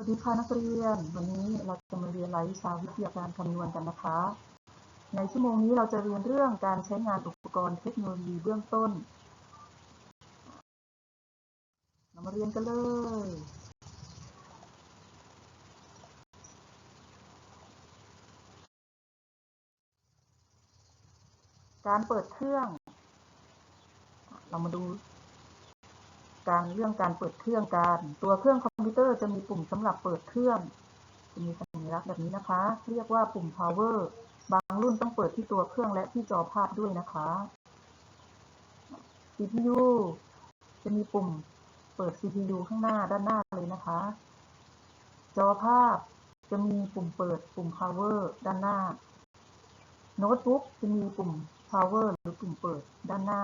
วัสดีค่ะนักเรียน วันนี้เราจะมาเรียนรายวิชาวิทยาการคำนวณกันนะคะ ในชั่วโมงนี้เราจะเรียนเรื่องการใช้งานอุปกรณ์เทคโนโลยีเบื้องต้น เรามาเรียนกันเลย การเปิดเครื่อง เรามาดู การเรื่องการเปิดเครื่องการ ตัวเครื่องคอมพิวเตอร์จะมีปุ่มสำหรับเปิดเครื่องจะมีสัญลักษณ์แบบนี้นะคะ เรียกว่าปุ่ม power บางรุ่นต้องเปิดที่ตัวเครื่องและที่จอภาพด้วยนะคะ CPU จะมีปุ่มเปิด CPU ข้างหน้าด้านหน้าเลยนะคะ จอภาพจะมีปุ่มเปิดปุ่ม power ด้านหน้า โน้ตบุ๊กจะมีปุ่ม power หรือปุ่มเปิดด้านหน้า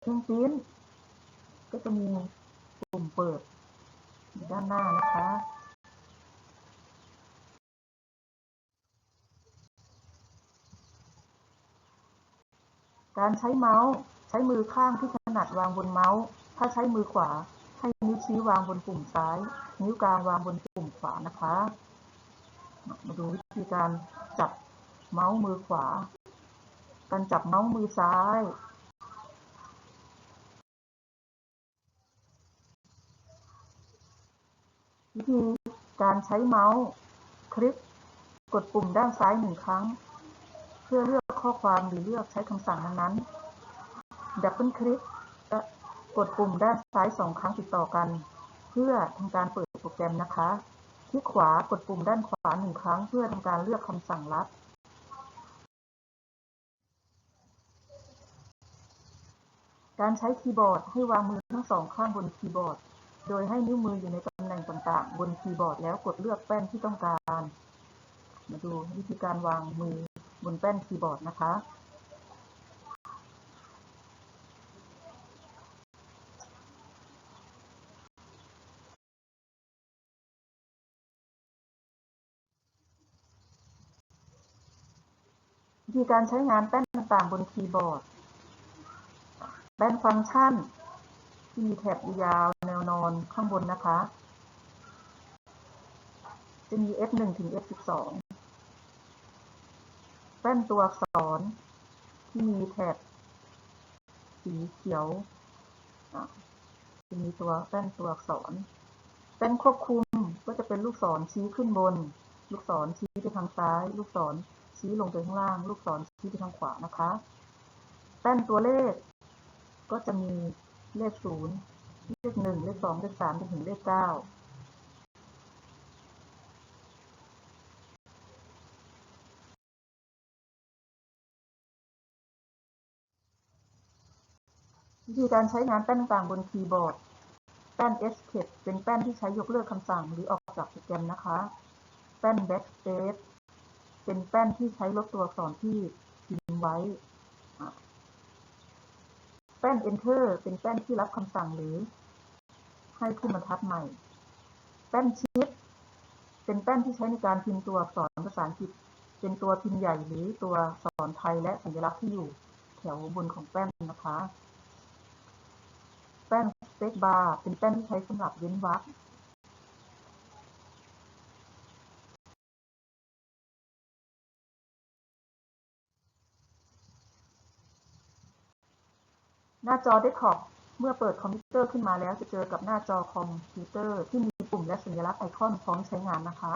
เครื่องปริ้น ก็จะมีปุ่มเปิดด้านหน้านะคะ การใช้เมาส์ใช้มือข้างที่ถนัดวางบนเมาส์ ถ้าใช้มือขวาให้นิ้วชี้วางบนปุ่มซ้าย นิ้วกลางวางบนปุ่มขวานะคะ มาดูวิธีการจับเมาส์มือขวา การจับเมาส์มือซ้าย วิธีการใช้เมาส์ คลิก กดปุ่มด้านซ้ายหนึ่งครั้ง เพื่อเลือกข้อความหรือเลือกใช้คำสั่งนั้นๆดับเบิลคลิกกดปุ่มด้านซ้ายสองครั้งติดต่อกัน เพื่อทำการเปิดโปรแกรมนะคะคลิกขวากดปุ่มด้านขวาหนึ่งครั้ง เพื่อทำการเลือกคำสั่งลัดการใช้คีย์บอร์ดให้วางมือทั้งสองข้างบนคีย์บอร์ด โดยให้นิ้วมืออยู่ในตำแหน่งต่างๆ บนคีย์บอร์ดแล้วกดเลือกแป้นที่ต้องการ มาดูวิธีการวางมือบนแป้นคีย์บอร์ดนะคะ วิธีการใช้งานแป้นต่างๆบนคีย์บอร์ด แป้นฟังก์ชัน ที่มีแถบยาวแนวนอนข้างบนนะคะ จะมี F1 ถึง F12 แป้นตัวอักษรที่มีแถบสีเขียวจะมีตัวแป้นตัวอักษรแป้นควบคุมก็จะเป็นลูกศรชี้ขึ้นบน ลูกศรชี้ไปทางซ้าย ลูกศรชี้ลงไปข้างล่าง ลูกศรชี้ไปทางขวานะคะ แป้นตัวเลขก็จะมี เลขศูนย์เลขหนึ่งเลขสองเลขสามจนถึงเลขเก้าวิธีการใช้งานแป้นต่างบนคีย์บอร์ด แป้น Escape เป็นแป้นที่ใช้ยกเลิกคำสั่งหรือออกจากโปรแกรมนะคะ แป้น Backspace เป็นแป้นที่ใช้ลบตัวอักษรที่พิมพ์ไว้ ป้น Enter เป็นแป้นที่รับคำสั่งหรือ ให้ขึ้นบรรทัดใหม่ แป้น Shift เป็นแป้นที่ใช้ในการพิมพ์ตัวอักษรภาษาอังกฤษ เป็นตัวพิมพ์ใหญ่หรือตัวอักษรไทยและสัญลักษณ์ที่อยู่แถวบนของแป้นนะคะ แป้น Space Bar เป็นแป้นที่ใช้สำหรับเว้นวรรค หน้าจอเดสก์ท็อปเมื่อเปิดคอมพิวเตอร์ขึ้นมาแล้วจะเจอกับหน้าจอคอมพิวเตอร์ที่มีปุ่มและสัญลักษณ์ไอคอนพร้อมใช้งานนะคะ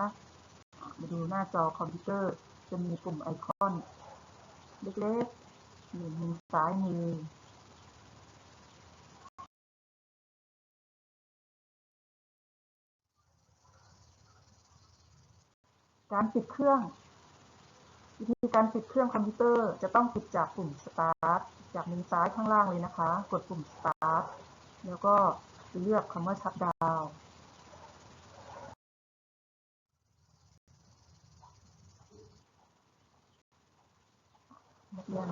มาดูหน้าจอคอมพิวเตอร์จะมีปุ่มไอคอน เล็กๆอยู่มุมซ้ายมือการปิดเครื่อง วิธีการปิดเครื่องคอมพิวเตอร์จะต้องปิดจากปุ่ม Start จากมุมซ้ายข้างล่างเลยนะคะ กดปุ่ม Start แล้วก็เลือกคำว่า Shut Down นักเรียน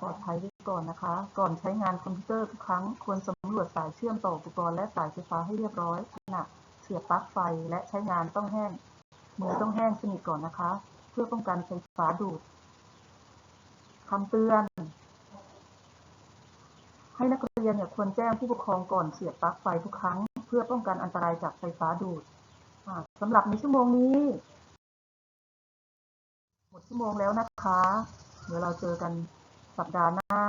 ปลอดภัยไว้ก่อนนะคะ ก่อนใช้งานคอมพิวเตอร์ทุกครั้ง ควรสำรวจสายเชื่อมต่ออุปกรณ์และสายไฟฟ้าให้เรียบร้อยขณะเสียบปลั๊กไฟและใช้งานต้องแห้งมือต้องแห้งสนิทก่อนนะคะ เพื่อป้องกันไฟฟ้าดูดคำเตือน ให้นักเรียนเนี่ยควรแจ้งผู้ปกครองก่อนเสียบปลั๊กไฟทุกครั้ง เพื่อป้องกันอันตรายจากไฟฟ้าดูดสำหรับในชั่วโมงนี้ หมดชั่วโมงแล้วนะคะ เดี๋ยวเราเจอกันสัปดาห์หน้า